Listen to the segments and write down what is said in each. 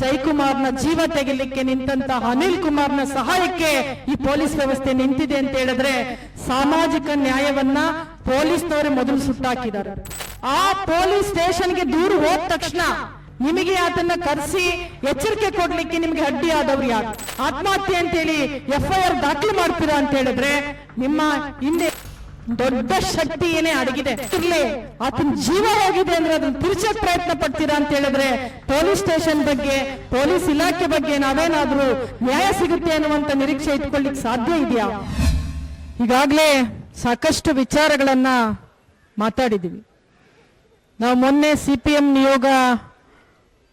ಜೈಕುಮಾರ್ನ ಜೀವ ತೆಗಿಲಿಕ್ಕೆ ನಿಂತಂತ ಅನಿಲ್ ಕುಮಾರ್ನ ಸಹಾಯಕ್ಕೆ ಈ ಪೊಲೀಸ್ ವ್ಯವಸ್ಥೆ ನಿಂತಿದೆ ಅಂತ ಹೇಳಿದ್ರೆ ಸಾಮಾಜಿಕ ನ್ಯಾಯವನ್ನ ಪೊಲೀಸ್ನವರೇ ಮೊದಲು ಸುಟ್ಟಾಕಿದ್ದಾರೆ. ಆ ಪೊಲೀಸ್ ಸ್ಟೇಷನ್ಗೆ ದೂರು ಹೋದ ತಕ್ಷಣ ನಿಮಗೆ ಅದನ್ನ ಕರೆಸಿ ಎಚ್ಚರಿಕೆ ಕೊಡ್ಲಿಕ್ಕೆ ನಿಮ್ಗೆ ಅಡ್ಡಿ ಆದವ್ರು ಯಾರು? ಆತ್ಮಹತ್ಯೆ ಅಂತೇಳಿ ಎಫ್ಐಆರ್ ದಾಖಲು ಮಾಡ್ತೀರಾ ಅಂತ ಹೇಳಿದ್ರೆ ನಿಮ್ಮ ಹಿಂದೆ ದೊಡ್ಡ ಶಕ್ತಿ ಏನೇ ಅಡಗಿದೆ ಆತನ ಜೀವ ಹೋಗಿದೆ ಅಂದ್ರೆ ಅದನ್ನ ತಿರ್ಚಕ್ ಪ್ರಯತ್ನ ಪಡ್ತೀರಾ ಅಂತ ಹೇಳಿದ್ರೆ ಪೊಲೀಸ್ ಸ್ಟೇಷನ್ ಬಗ್ಗೆ, ಪೊಲೀಸ್ ಇಲಾಖೆ ಬಗ್ಗೆ ನಾವೇನಾದ್ರೂ ನ್ಯಾಯ ಸಿಗುತ್ತೆ ಅನ್ನುವಂತ ನಿರೀಕ್ಷೆ ಇಟ್ಕೊಳ್ಳಿಕ್ ಸಾಧ್ಯ ಇದೆಯಾ? ಈಗಾಗ್ಲೇ ಸಾಕಷ್ಟು ವಿಚಾರಗಳನ್ನ ಮಾತಾಡಿದೀವಿ. ನಾವು ಮೊನ್ನೆ ಸಿ ಪಿ ಎಂ ನಿಯೋಗ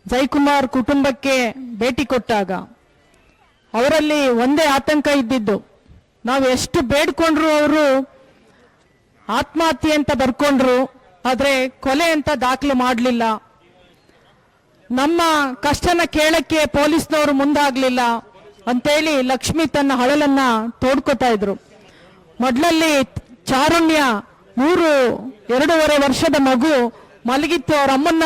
ಜೈಕುಮಾರ್ ಕುಟುಂಬಕ್ಕೆ ಭೇಟಿ ಕೊಟ್ಟಾಗ, ಅವರಲ್ಲಿ ಒಂದೇ ಆತಂಕ ಇದ್ದಿದ್ದು. ನಾವು ಎಷ್ಟು ಬೇಡ್ಕೊಂಡ್ರು ಅವರು ಆತ್ಮಹತ್ಯೆ ಅಂತ ಬರ್ಕೊಂಡ್ರು, ಆದ್ರೆ ಕೊಲೆ ಅಂತ ದಾಖಲು ಮಾಡಲಿಲ್ಲ. ನಮ್ಮ ಕಷ್ಟನ ಕೇಳಕ್ಕೆ ಪೊಲೀಸ್ನವರು ಮುಂದಾಗ್ಲಿಲ್ಲ ಅಂತೇಳಿ ಲಕ್ಷ್ಮಿ ತನ್ನ ಹಳಲನ್ನ ತೋಡ್ಕೊತಾ ಇದ್ರು. ಮೊದಲಲ್ಲಿ ಚಾರುಣ್ಯ ಮೂರು, ಎರಡೂವರೆ ವರ್ಷದ ಮಗು ಮಲಗಿತ್ತು, ಅವ್ರ ಅಮ್ಮನ್ನ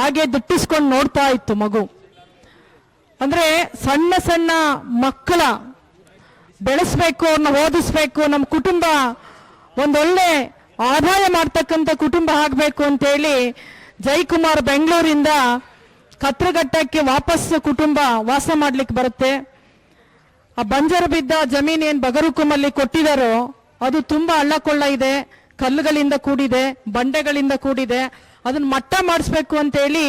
ಹಾಗೆ ದುಟ್ಟಿಸ್ಕೊಂಡು ನೋಡ್ತಾ ಇತ್ತು ಮಗು. ಅಂದ್ರೆ ಸಣ್ಣ ಸಣ್ಣ ಮಕ್ಕಳ ಬೆಳೆಸ್ಬೇಕು ಅವ್ರನ್ನ ಓದಿಸ್ಬೇಕು ನಮ್ಮ ಕುಟುಂಬ ಒಂದೊಳ್ಳೆ ಆದಾಯ ಮಾಡ್ತಕ್ಕಂಥ ಕುಟುಂಬ ಆಗಬೇಕು ಅಂತೇಳಿ ಜೈಕುಮಾರ್ ಬೆಂಗಳೂರಿಂದ ಕತ್ರಘಟ್ಟಕ್ಕೆ ವಾಪಸ್ ಕುಟುಂಬ ವಾಸ ಮಾಡ್ಲಿಕ್ಕೆ ಬರುತ್ತೆ. ಆ ಬಂಜರು ಬಿದ್ದ ಜಮೀನ್ ಏನ್ ಬಗರುಕುಮಲ್ಲಿ ಕೊಟ್ಟಿದಾರೋ ಅದು ತುಂಬಾ ಹಳ್ಳಕೊಳ್ಳ ಇದೆ, ಕಲ್ಲುಗಳಿಂದ ಕೂಡಿದೆ, ಬಂಡೆಗಳಿಂದ ಕೂಡಿದೆ. ಅದನ್ನ ಮಟ್ಟ ಮಾಡಿಸ್ಬೇಕು ಅಂತ ಹೇಳಿ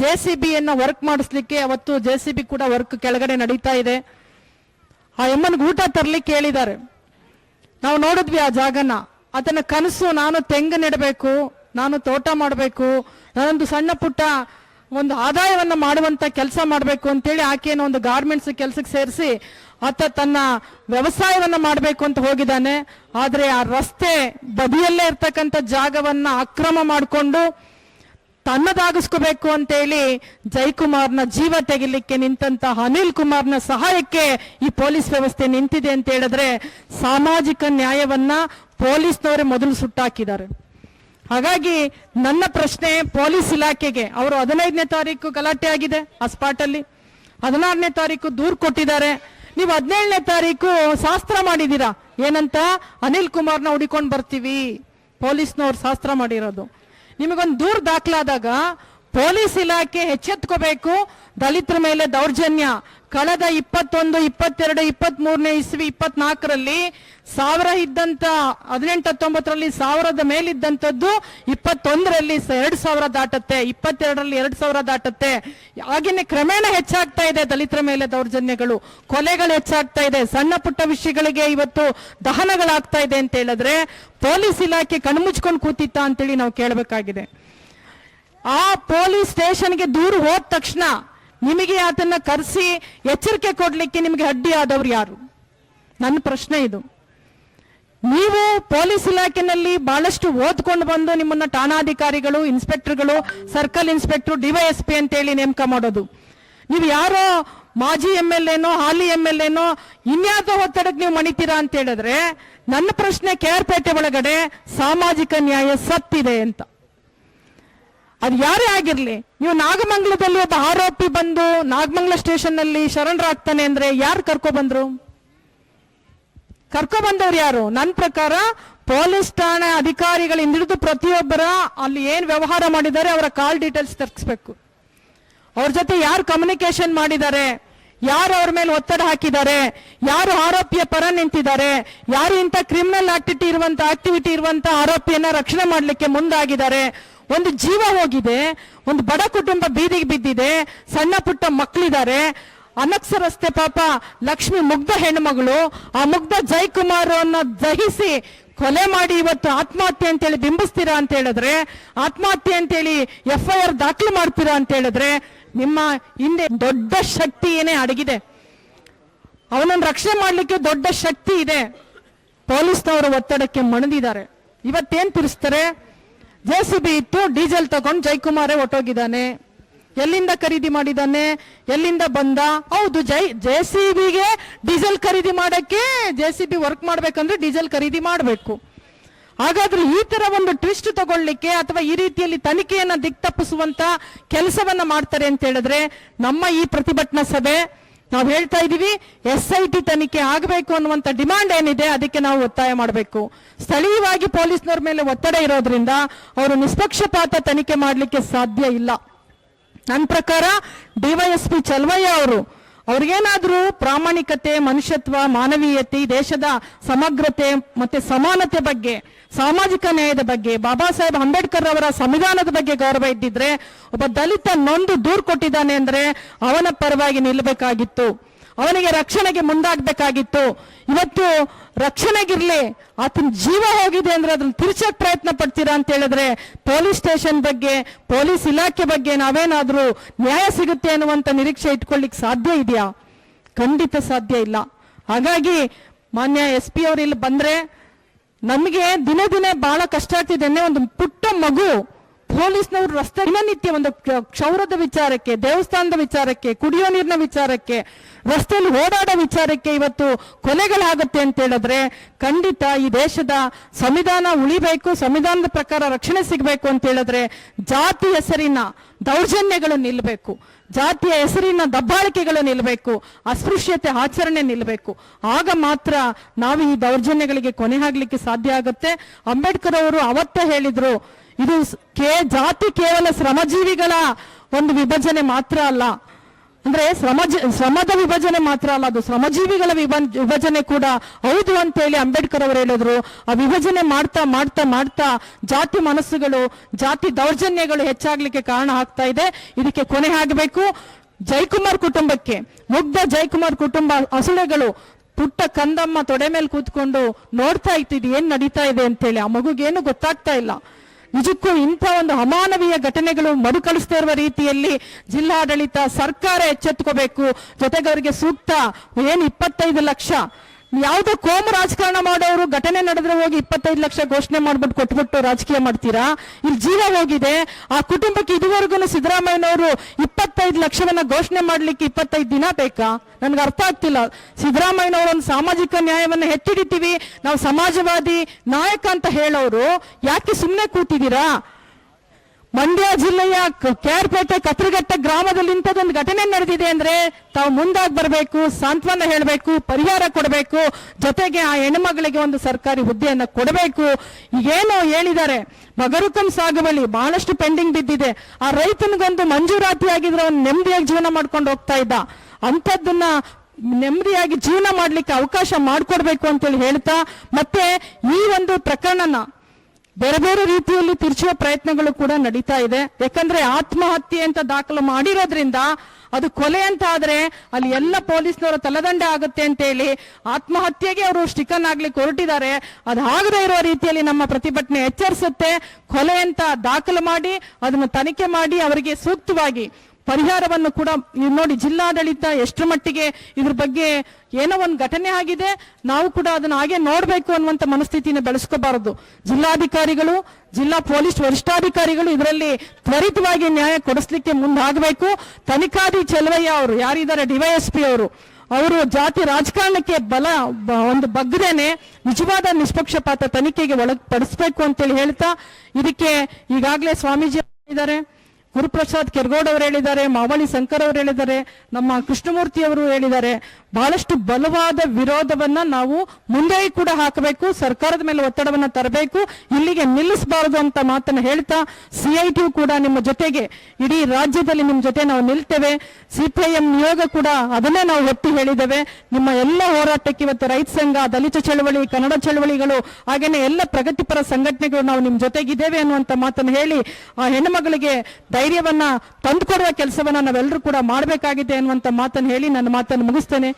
ಜೆ ಸಿ ಬಿಯನ್ನ ವರ್ಕ್ ಮಾಡಿಸ್ಲಿಕ್ಕೆ ಅವತ್ತು ಜೆ ಸಿ ಬಿ ಕೂಡ ವರ್ಕ್ ಕೆಳಗಡೆ ನಡೀತಾ ಇದೆ. ಆ ಎಮ್ಮನ್ಗೆ ಊಟ ತರ್ಲಿಕ್ಕೆ ಹೇಳಿದ್ದಾರೆ. ನಾವು ನೋಡಿದ್ವಿ ಆ ಜಾಗನ. ಅದನ್ನ ಕನಸು ನಾನು ತೆಂಗು ನೆಡಬೇಕು, ನಾನು ತೋಟ ಮಾಡಬೇಕು, ನಾನೊಂದು ಸಣ್ಣ ಪುಟ್ಟ ಒಂದು ಆದಾಯವನ್ನ ಮಾಡುವಂತ ಕೆಲಸ ಮಾಡಬೇಕು ಅಂತೇಳಿ ಆಕೆಯನ್ನು ಒಂದು ಗಾರ್ಮೆಂಟ್ಸ್ ಕೆಲಸಕ್ಕೆ ಸೇರಿಸಿ ಆತ ತನ್ನ ವ್ಯವಸಾಯವನ್ನ ಮಾಡಬೇಕು ಅಂತ ಹೋಗಿದ್ದಾನೆ. ಆದ್ರೆ ಆ ರಸ್ತೆ ಬದಿಯಲ್ಲೇ ಇರ್ತಕ್ಕಂಥ ಜಾಗವನ್ನ ಅಕ್ರಮ ಮಾಡಿಕೊಂಡು ತನ್ನದಾಗಿಸ್ಕೋಬೇಕು ಅಂತೇಳಿ ಜೈಕುಮಾರ್ನ ಜೀವ ತೆಗಿಲಿಕ್ಕೆ ನಿಂತಹ ಅನಿಲ್ ಕುಮಾರ್ನ ಸಹಾಯಕ್ಕೆ ಈ ಪೊಲೀಸ್ ವ್ಯವಸ್ಥೆ ನಿಂತಿದೆ ಅಂತ ಹೇಳಿದ್ರೆ ಸಾಮಾಜಿಕ ನ್ಯಾಯವನ್ನ ಪೊಲೀಸ್ನವರೇ ಮೊದಲು ಸುಟ್ಟಾಕಿದ್ದಾರೆ. ಹಾಗಾಗಿ ನನ್ನ ಪ್ರಶ್ನೆ ಪೊಲೀಸ್ ಇಲಾಖೆಗೆ, ಅವರು ಹದಿನೈದನೇ ತಾರೀಕು ಗಲಾಟೆ ಆಗಿದೆ ಆ ಸ್ಪಾಟ್ ಅಲ್ಲಿ. ಹದಿನಾರನೇ ತಾರೀಕು ದೂರು ಕೊಟ್ಟಿದ್ದಾರೆ. ನೀವು ಹದಿನೇಳನೇ ತಾರೀಕು ಶಾಸ್ತ್ರ ಮಾಡಿದ್ದೀರಾ? ಏನಂತ? ಅನಿಲ್ ಕುಮಾರ್ನ ಹುಡಿಕೊಂಡು ಬರ್ತೀವಿ. ಪೊಲೀಸ್ನವ್ರು ಶಾಸ್ತ್ರ ಮಾಡಿರೋದು. ನಿಮಗೊಂದು ದೂರ್ ದಾಖಲಾದಾಗ ಪೊಲೀಸ್ ಇಲಾಖೆ ಎಚ್ಚೆತ್ಕೋಬೇಕು ದಲಿತರ ಮೇಲೆ ದೌರ್ಜನ್ಯ. ಕಳೆದ ಇಪ್ಪತ್ತೊಂದು, ಇಪ್ಪತ್ತೆರಡು ಇಪ್ಪತ್ತ್ ಮೂರನೇ ಇಸ್ವಿ, ಇಪ್ಪತ್ನಾಲ್ಕರಲ್ಲಿ ಸಾವಿರ ಇದ್ದಂತ ಹದಿನೆಂಟು, ಹತ್ತೊಂಬತ್ತರಲ್ಲಿ ಸಾವಿರದ ಮೇಲಿದ್ದಂಥದ್ದು, ಇಪ್ಪತ್ತೊಂದರಲ್ಲಿ ಎರಡ್ ಸಾವಿರ ದಾಟತ್ತೆ, ಇಪ್ಪತ್ತೆರಡರಲ್ಲಿ ಎರಡ್ ಸಾವಿರ ದಾಟತ್ತೆ. ಆಗಿನ ಕ್ರಮೇಣ ಹೆಚ್ಚಾಗ್ತಾ ಇದೆ ದಲಿತರ ಮೇಲೆ ದೌರ್ಜನ್ಯಗಳು, ಕೊಲೆಗಳು ಹೆಚ್ಚಾಗ್ತಾ ಇದೆ, ಸಣ್ಣ ಪುಟ್ಟ ವಿಷಯಗಳಿಗೆ ಇವತ್ತು ದಹನಗಳಾಗ್ತಾ ಇದೆ ಅಂತ ಹೇಳಿದ್ರೆ ಪೊಲೀಸ್ ಇಲಾಖೆ ಕಣ್ಮುಚ್ಕೊಂಡು ಕೂತಿತ್ತ ಅಂತೇಳಿ ನಾವು ಕೇಳಬೇಕಾಗಿದೆ. ಆ ಪೊಲೀಸ್ ಸ್ಟೇಷನ್ಗೆ ದೂರು ಹೋದ ತಕ್ಷಣ ನಿಮಗೆ ಅದನ್ನ ಕರೆಸಿ ಎಚ್ಚರಿಕೆ ಕೊಡ್ಲಿಕ್ಕೆ ನಿಮಗೆ ಅಡ್ಡಿ ಆದವ್ರು ಯಾರು? ನನ್ನ ಪ್ರಶ್ನೆ ಇದು. ನೀವು ಪೊಲೀಸ್ ಇಲಾಖೆನಲ್ಲಿ ಬಹಳಷ್ಟು ಓದ್ಕೊಂಡು ಬಂದು ನಿಮ್ಮನ್ನ ಠಾಣಾಧಿಕಾರಿಗಳು, ಇನ್ಸ್ಪೆಕ್ಟರ್ಗಳು, ಸರ್ಕಲ್ ಇನ್ಸ್ಪೆಕ್ಟರ್ ಡಿವೈಎಸ್ಪಿ ಅಂತೇಳಿ ನೇಮಕ ಮಾಡೋದು. ನೀವು ಯಾರೋ ಮಾಜಿ ಎಂ ಎಲ್ ಎನೋ, ಹಾಲಿ ಎಂ ಎಲ್ ಎನೋ ಇನ್ಯಾವುದೋ ಒತ್ತಡಕ್ಕೆ ನೀವು ಮಣಿತೀರಾ ಅಂತ ಹೇಳಿದ್ರೆ, ನನ್ನ ಪ್ರಶ್ನೆ ಕೆ ಆರ್ ಪೇಟೆ ಒಳಗಡೆ ಸಾಮಾಜಿಕ ನ್ಯಾಯ ಸತ್ತಿದೆ ಅಂತ. ಅದು ಯಾರೇ ಆಗಿರ್ಲಿ, ನೀವು ನಾಗಮಂಗಲದಲ್ಲಿ ಒಬ್ಬ ಆರೋಪಿ ಬಂದು ನಾಗಮಂಗಲ ಸ್ಟೇಷನ್ನಲ್ಲಿ ಶರಣರಾಗ್ತಾನೆ ಅಂದ್ರೆ ಯಾರು ಕರ್ಕೊ ಬಂದ್ರು? ಕರ್ಕೊ ಬಂದವ್ರು ಯಾರು? ನನ್ನ ಪ್ರಕಾರ ಪೊಲೀಸ್ ಠಾಣೆ ಅಧಿಕಾರಿಗಳಿಂದ ಹಿಡಿದು ಪ್ರತಿಯೊಬ್ಬರ ಅಲ್ಲಿ ಏನ್ ವ್ಯವಹಾರ ಮಾಡಿದ್ದಾರೆ ಅವರ ಕಾಲ್ ಡೀಟೇಲ್ಸ್ ತರ್ಸ್ಬೇಕು. ಅವ್ರ ಜೊತೆ ಯಾರು ಕಮ್ಯುನಿಕೇಶನ್ ಮಾಡಿದ್ದಾರೆ? ಯಾರು ಅವ್ರ ಮೇಲೆ ಒತ್ತಡ ಹಾಕಿದ್ದಾರೆ? ಯಾರು ಆರೋಪಿಯ ಪರ ನಿಂತಿದ್ದಾರೆ? ಯಾರು ಇಂಥ ಕ್ರಿಮಿನಲ್ ಆಕ್ಟಿವಿಟಿ ಇರುವಂತ ಆಕ್ಟಿವಿಟಿ ಇರುವಂತ ಆರೋಪಿಯನ್ನ ರಕ್ಷಣೆ ಮಾಡಲಿಕ್ಕೆ ಮುಂದಾಗಿದ್ದಾರೆ? ಒಂದು ಜೀವ ಹೋಗಿದೆ, ಒಂದು ಬಡ ಕುಟುಂಬ ಬೀದಿಗೆ ಬಿದ್ದಿದೆ, ಸಣ್ಣ ಪುಟ್ಟ ಮಕ್ಕಳಿದ್ದಾರೆ ಅನಕ್ಷರಸ್ತೆ ಪಾಪ ಲಕ್ಷ್ಮಿ ಮುಗ್ಧ ಹೆಣ್ಮಗಳು, ಆ ಮುಗ್ಧ ಜೈಕುಮಾರ್ ಅನ್ನ ದಹಿಸಿ ಕೊಲೆ ಮಾಡಿ ಇವತ್ತು ಆತ್ಮಹತ್ಯೆ ಅಂತೇಳಿ ಬಿಂಬಿಸ್ತೀರಾ ಅಂತ ಹೇಳಿದ್ರೆ, ಆತ್ಮಹತ್ಯೆ ಅಂತೇಳಿ ಎಫ್ ಐ ಆರ್ ದಾಖಲು ಮಾಡ್ತೀರಾ ಅಂತ ಹೇಳಿದ್ರೆ, ನಿಮ್ಮ ಹಿಂದೆ ದೊಡ್ಡ ಶಕ್ತಿ ಏನೇ ಅಡಗಿದೆ. ಅವನನ್ನು ರಕ್ಷಣೆ ಮಾಡಲಿಕ್ಕೆ ದೊಡ್ಡ ಶಕ್ತಿ ಇದೆ. ಪೊಲೀಸ್ನವರು ಒತ್ತಡಕ್ಕೆ ಮಣಿದಿದ್ದಾರೆ. ಇವತ್ತೇನ್ ತಿರ್ಸ್ತಾರೆ? ಜೆ ಸಿ ಬಿ ಇತ್ತು ಡೀಸೆಲ್ ತಗೊಂಡು ಜೈಕುಮಾರೇ ಹೊಟ್ಟೋಗಿದ್ದಾನೆ ಎಲ್ಲಿಂದ ಖರೀದಿ ಮಾಡಿದ್ದಾನೆ? ಎಲ್ಲಿಂದ ಬಂದ? ಹೌದು, ಜೈ, ಜೆ ಸಿ ಬಿಗೆ ಡೀಸೆಲ್ ಖರೀದಿ ಮಾಡಕ್ಕೆ ಜೆ ಸಿ ಬಿ ವರ್ಕ್ ಮಾಡ್ಬೇಕಂದ್ರೆ ಡೀಸೆಲ್ ಖರೀದಿ ಮಾಡಬೇಕು. ಹಾಗಾದ್ರೆ ಈ ತರ ಒಂದು ಟ್ವಿಸ್ಟ್ ತಗೊಳ್ಳಿಕ್ಕೆ ಅಥವಾ ಈ ರೀತಿಯಲ್ಲಿ ತನಿಖೆಯನ್ನ ದಿಕ್ತಪ್ಪಿಸುವಂತ ಕೆಲಸವನ್ನ ಮಾಡ್ತಾರೆ ಅಂತ ಹೇಳಿದ್ರೆ ನಮ್ಮ ಈ ಪ್ರತಿಭಟನಾ ಸಭೆ ನಾವು ಹೇಳ್ತಾ ಇದ್ದೀವಿ, ಎಸ್ ಐ ಟಿ ತನಿಖೆ ಆಗಬೇಕು ಅನ್ನುವಂತ ಡಿಮಾಂಡ್ ಏನಿದೆ, ಅದಕ್ಕೆ ನಾವು ಒತ್ತಾಯ ಮಾಡಬೇಕು. ಸ್ಥಳೀಯವಾಗಿ ಪೊಲೀಸ್ನವ್ರ ಮೇಲೆ ಒತ್ತಡ ಇರೋದ್ರಿಂದ ಅವರು ನಿಷ್ಪಕ್ಷಪಾತ ತನಿಖೆ ಮಾಡಲಿಕ್ಕೆ ಸಾಧ್ಯ ಇಲ್ಲ. ನನ್ನ ಪ್ರಕಾರ ಡಿವೈಎಸ್ಪಿ ಚಲ್ವಯ್ಯ ಅವರು ಅವ್ರಿಗೇನಾದ್ರೂ ಪ್ರಾಮಾಣಿಕತೆ, ಮನುಷ್ಯತ್ವ, ಮಾನವೀಯತೆ, ದೇಶದ ಸಮಗ್ರತೆ ಮತ್ತೆ ಸಮಾನತೆ ಬಗ್ಗೆ, ಸಾಮಾಜಿಕ ನ್ಯಾಯದ ಬಗ್ಗೆ, ಬಾಬಾ ಸಾಹೇಬ್ ಅಂಬೇಡ್ಕರ್ ಅವರ ಸಂವಿಧಾನದ ಬಗ್ಗೆ ಗೌರವ ಇದ್ದಿದ್ರೆ ಒಬ್ಬ ದಲಿತ ನೊಂದು ದೂರ್ ಕೊಟ್ಟಿದ್ದಾನೆ ಅಂದ್ರೆ ಅವನ ಪರವಾಗಿ ನಿಲ್ಲಬೇಕಾಗಿತ್ತು ಅವನಿಗೆ ರಕ್ಷಣೆಗೆ ಮುಂದಾಗಬೇಕಾಗಿತ್ತು. ಇವತ್ತು ರಕ್ಷಣೆಗಿರ್ಲಿ, ಆತನ ಜೀವ ಹೋಗಿದೆ ಅಂದ್ರೆ ಅದನ್ನ ತಿರ್ಚಕ್ ಪ್ರಯತ್ನ ಪಡ್ತೀರಾ ಅಂತ ಹೇಳಿದ್ರೆ, ಪೊಲೀಸ್ ಸ್ಟೇಷನ್ ಬಗ್ಗೆ, ಪೊಲೀಸ್ ಇಲಾಖೆ ಬಗ್ಗೆ ನಾವೇನಾದ್ರೂ ನ್ಯಾಯ ಸಿಗುತ್ತೆ ಅನ್ನುವಂತ ನಿರೀಕ್ಷೆ ಇಟ್ಕೊಳ್ಳಿಕ್ ಸಾಧ್ಯ ಇದೆಯಾ? ಖಂಡಿತ ಸಾಧ್ಯ ಇಲ್ಲ. ಹಾಗಾಗಿ ಮಾನ್ಯ ಎಸ್ ಪಿ ಅವರು ಇಲ್ಲಿ ಬಂದ್ರೆ, ನಮಗೆ ದಿನ ದಿನೇ ಬಹಳ ಕಷ್ಟ ಆಗ್ತಿದೆ. ಒಂದು ಪುಟ್ಟ ಮಗು ಪೊಲೀಸ್ನವರು ರಸ್ತೆ ದಿನನಿತ್ಯ ಒಂದು ಕ್ಷೌರದ ವಿಚಾರಕ್ಕೆ, ದೇವಸ್ಥಾನದ ವಿಚಾರಕ್ಕೆ, ಕುಡಿಯೋ ನೀರಿನ ವಿಚಾರಕ್ಕೆ, ರಸ್ತೆಯಲ್ಲಿ ಓಡಾಡೋ ವಿಚಾರಕ್ಕೆ ಇವತ್ತು ಕೊಲೆಗಳಾಗುತ್ತೆ ಅಂತ ಹೇಳಿದ್ರೆ ಖಂಡಿತ ಈ ದೇಶದ ಸಂವಿಧಾನ ಉಳಿಬೇಕು, ಸಂವಿಧಾನದ ಪ್ರಕಾರ ರಕ್ಷಣೆ ಸಿಗಬೇಕು ಅಂತ ಹೇಳಿದ್ರೆ ಜಾತಿ ಹೆಸರಿನ ದೌರ್ಜನ್ಯಗಳು ನಿಲ್ಲಬೇಕು ಜಾತಿಯ ಹೆಸರಿನ ದಬ್ಬಾಳಿಕೆಗಳು ನಿಲ್ಲಬೇಕು ಅಸ್ಪೃಶ್ಯತೆ ಆಚರಣೆ ನಿಲ್ಲಬೇಕು ಆಗ ಮಾತ್ರ ನಾವು ಈ ದೌರ್ಜನ್ಯಗಳಿಗೆ ಕೊನೆ ಹಾಕ್ಲಿಕ್ಕೆ ಸಾಧ್ಯ ಆಗುತ್ತೆ. ಅಂಬೇಡ್ಕರ್ ಅವರು ಅವತ್ತೇ ಹೇಳಿದ್ರು ಇದು ಕೇ ಜಾತಿ ಕೇವಲ ಶ್ರಮಜೀವಿಗಳ ಒಂದು ವಿಭಜನೆ ಮಾತ್ರ ಅಲ್ಲ. ಅಂದ್ರೆ ಶ್ರಮ ಶ್ರಮದ ವಿಭಜನೆ ಮಾತ್ರ ಅಲ್ಲ, ಅದು ಶ್ರಮಜೀವಿಗಳ ವಿಭ- ವಿಭಜನೆ ಕೂಡ. ಹೌದು ಅಂತ ಹೇಳಿ ಅಂಬೇಡ್ಕರ್ ಅವರು ಹೇಳಿದ್ರು. ಆ ವಿಭಜನೆ ಮಾಡ್ತಾ ಮಾಡ್ತಾ ಮಾಡ್ತಾ ಜಾತಿ ಮನಸ್ಸುಗಳು, ಜಾತಿ ದೌರ್ಜನ್ಯಗಳು ಹೆಚ್ಚಾಗ್ಲಿಕ್ಕೆ ಕಾರಣ ಆಗ್ತಾ ಇದೆ. ಇದಕ್ಕೆ ಕೊನೆ ಆಗಬೇಕು. ಜೈಕುಮಾರ್ ಕುಟುಂಬಕ್ಕೆ, ಮುಗ್ಧ ಜೈಕುಮಾರ್ ಕುಟುಂಬ ಹಸುಳೆಗಳು ಪುಟ್ಟ ಕಂದಮ್ಮ ತೊಡೆ ಮೇಲೆ ಕೂತ್ಕೊಂಡು ನೋಡ್ತಾ ಇತ್ತು, ಇದು ಏನ್ ನಡೀತಾ ಇದೆ ಅಂತೇಳಿ ಆ ಮಗುಗೇನು ಗೊತ್ತಾಗ್ತಾ ಇಲ್ಲ. ನಿಜಕ್ಕೂ ಇಂಥ ಒಂದು ಅಮಾನವೀಯ ಘಟನೆಗಳು ಮರುಕಳಿಸ್ತಾ ಇರುವ ರೀತಿಯಲ್ಲಿ ಜಿಲ್ಲಾಡಳಿತ ಸರ್ಕಾರ ಎಚ್ಚೆತ್ತುಕೋಬೇಕು. ಜೊತೆಗೆ ಅವರಿಗೆ ಸೂಕ್ತ ಏನು ಇಪ್ಪತ್ತೈದು ಲಕ್ಷ ಯಾವುದೋ ಕೋಮು ರಾಜಕಾರಣ ಮಾಡೋರು, ಘಟನೆ ನಡೆದ್ರೆ ಹೋಗಿ ಇಪ್ಪತ್ತೈದು ಲಕ್ಷ ಘೋಷಣೆ ಮಾಡ್ಬಿಟ್ಟು ಕೊಟ್ಬಿಟ್ಟು ರಾಜಕೀಯ ಮಾಡ್ತೀರಾ? ಇಲ್ಲಿ ಜೀವ ಹೋಗಿದೆ. ಆ ಕುಟುಂಬಕ್ಕೆ ಇದುವರೆಗೂ ಸಿದ್ದರಾಮಯ್ಯನವರು ಇಪ್ಪತ್ತೈದು ಲಕ್ಷವನ್ನ ಘೋಷಣೆ ಮಾಡ್ಲಿಕ್ಕೆ ಇಪ್ಪತ್ತೈದು ದಿನ ಬೇಕಾ? ನನ್ಗೆ ಅರ್ಥ ಆಗ್ತಿಲ್ಲ. ಸಿದ್ದರಾಮಯ್ಯನವರು ಒಂದು ಸಾಮಾಜಿಕ ನ್ಯಾಯವನ್ನ ಹೆಚ್ಚಿಡಿತೀವಿ. ನಾವು ಸಮಾಜವಾದಿ ನಾಯಕ ಅಂತ ಹೇಳೋರು, ಯಾಕೆ ಸುಮ್ಮನೆ ಕೂತಿದ್ದೀರಾ? ಮಂಡ್ಯ ಜಿಲ್ಲೆಯ ಕೇರ್ಪೇಟೆ ಕತ್ರಘಟ್ಟ ಗ್ರಾಮದಲ್ಲಿ ಇಂಥದ್ದೊಂದು ಘಟನೆ ನಡೆದಿದೆ ಅಂದ್ರೆ ತಾವು ಮುಂದಾಗಿ ಬರಬೇಕು, ಸಾಂತ್ವನ ಹೇಳಬೇಕು, ಪರಿಹಾರ ಕೊಡಬೇಕು, ಜೊತೆಗೆ ಆ ಹೆಣ್ಮಗಳಿಗೆ ಒಂದು ಸರ್ಕಾರಿ ಹುದ್ದೆಯನ್ನು ಕೊಡಬೇಕು. ಏನು ಹೇಳಿದ್ದಾರೆ, ಮಗರುಕಂ ಸಾಗುವಳಿ ಬಹಳಷ್ಟು ಪೆಂಡಿಂಗ್ ಬಿದ್ದಿದೆ. ಆ ರೈತನಿಗೊಂದು ಮಂಜೂರಾತಿ ಆಗಿದ್ರೆ ಅವ್ನು ನೆಮ್ಮದಿಯಾಗಿ ಜೀವನ ಮಾಡ್ಕೊಂಡು ಹೋಗ್ತಾ ಇದ್ದ. ಅಂಥದ್ದನ್ನ ನೆಮ್ಮದಿಯಾಗಿ ಜೀವನ ಮಾಡ್ಲಿಕ್ಕೆ ಅವಕಾಶ ಮಾಡಿಕೊಡ್ಬೇಕು ಅಂತೇಳಿ ಹೇಳ್ತಾ, ಮತ್ತೆ ಈ ಒಂದು ಪ್ರಕರಣನ ಬೇರೆ ಬೇರೆ ರೀತಿಯಲ್ಲಿ ತಿರುಚುವ ಪ್ರಯತ್ನಗಳು ಕೂಡ ನಡೀತಾ ಇದೆ. ಯಾಕಂದ್ರೆ ಆತ್ಮಹತ್ಯೆ ಅಂತ ದಾಖಲು ಮಾಡಿರೋದ್ರಿಂದ ಅದು ಕೊಲೆ ಅಂತ ಆದ್ರೆ ಅಲ್ಲಿ ಎಲ್ಲ ಪೊಲೀಸ್ನವರ ತಲೆದಂಡೆ ಆಗುತ್ತೆ ಅಂತ ಹೇಳಿ ಆತ್ಮಹತ್ಯೆಗೆ ಅವರು ಸ್ಟಿಕನ್ ಆಗ್ಲಿಕ್ಕೆ ಕೊರಟಿದ್ದಾರೆ ಅದು ಆಗದೇ ಇರೋ ರೀತಿಯಲ್ಲಿ ನಮ್ಮ ಪ್ರತಿಭಟನೆ ಎಚ್ಚರಿಸುತ್ತೆ. ಕೊಲೆ ಅಂತ ದಾಖಲು ಮಾಡಿ, ಅದನ್ನು ತನಿಖೆ ಮಾಡಿ, ಅವರಿಗೆ ಸೂಕ್ತವಾಗಿ ಪರಿಹಾರವನ್ನು ಕೂಡ ನೋಡಿ ಜಿಲ್ಲಾಡಳಿತ ಎಷ್ಟು ಮಟ್ಟಿಗೆ ಇದ್ರ ಬಗ್ಗೆ ಏನೋ ಒಂದು ಘಟನೆ ಆಗಿದೆ, ನಾವು ಕೂಡ ಅದನ್ನ ಹಾಗೆ ನೋಡಬೇಕು ಅನ್ನುವಂತ ಮನಸ್ಥಿತಿನ ಬೆಳೆಸ್ಕೋಬಾರದು. ಜಿಲ್ಲಾಧಿಕಾರಿಗಳು, ಜಿಲ್ಲಾ ಪೊಲೀಸ್ ವರಿಷ್ಠಾಧಿಕಾರಿಗಳು ಇದರಲ್ಲಿ ತ್ವರಿತವಾಗಿ ನ್ಯಾಯ ಕೊಡಿಸ್ಲಿಕ್ಕೆ ಮುಂದಾಗಬೇಕು. ತನಿಖಾಧಿ ಚೆಲುವಯ್ಯ ಅವರು, ಯಾರಿದ್ದಾರೆ? ಡಿವೈಎಸ್ಪಿ ಅವರು. ಅವರು ಜಾತಿ ರಾಜಕಾರಣಕ್ಕೆ ಬಲ ಒಂದು ಬಗ್ಗದೇನೆ ನಿಜವಾದ ನಿಷ್ಪಕ್ಷಪಾತ ತನಿಖೆಗೆ ಒಳಪಡಿಸ್ಬೇಕು ಅಂತೇಳಿ ಹೇಳ್ತಾ, ಇದಕ್ಕೆ ಈಗಾಗಲೇ ಸ್ವಾಮೀಜಿ ಇದ್ದಾರೆ. ಗುರುಪ್ರಸಾದ್ ಕೆರ್ಗೋಡ್ ಅವರು ಹೇಳಿದ್ದಾರೆ ಮಾವಳಿ ಶಂಕರ್ ಅವರು ಹೇಳಿದ್ದಾರೆ ನಮ್ಮ ಕೃಷ್ಣಮೂರ್ತಿ ಅವರು ಹೇಳಿದ್ದಾರೆ. ಬಹಳಷ್ಟು ಬಲವಾದ ವಿರೋಧವನ್ನ ನಾವು ಮುಂದೆ ಕೂಡ ಹಾಕಬೇಕು. ಸರ್ಕಾರದ ಮೇಲೆ ಒತ್ತಡವನ್ನ ತರಬೇಕು. ಇಲ್ಲಿಗೆ ನಿಲ್ಲಿಸಬಾರದು ಅಂತ ಮಾತನ್ನ ಹೇಳ್ತಾ ಸಿಐಟಿ ಕೂಡ ನಿಮ್ಮ ಜೊತೆಗೆ, ಇಡೀ ರಾಜ್ಯದಲ್ಲಿ ನಿಮ್ಮ ಜೊತೆ ನಾವು ನಿಲ್ತೇವೆ. ಸಿಪಿಐಎಂ ನಿಯೋಗ ಕೂಡ ಅದನ್ನೇ ನಾವು ಒತ್ತಿ ಹೇಳಿದ್ದೇವೆ. ನಿಮ್ಮ ಎಲ್ಲ ಹೋರಾಟಕ್ಕೆ ಇವತ್ತು ರೈತ ಸಂಘ, ದಲಿತ ಚಳವಳಿ, ಕನ್ನಡ ಚಳವಳಿಗಳು, ಹಾಗೇನೆ ಎಲ್ಲ ಪ್ರಗತಿಪರ ಸಂಘಟನೆಗಳು ನಾವು ನಿಮ್ಮ ಜೊತೆಗಿದ್ದೇವೆ ಅನ್ನುವಂತ ಮಾತನ್ನು ಹೇಳಿ ಆ ಹೆಣ್ಣುಮಗಳಿಗೆ ಧೈರ್ಯವನ್ನ ತಂದುಕೊಡುವ ಕೆಲಸವನ್ನ ನಾವೆಲ್ಲರೂ ಕೂಡ ಮಾಡಬೇಕಾಗಿದೆ ಅನ್ನುವಂತ ಮಾತನ್ನು ಹೇಳಿ ನನ್ನ ಮಾತನ್ನು ಮುಗಿಸ್ತೇನೆ.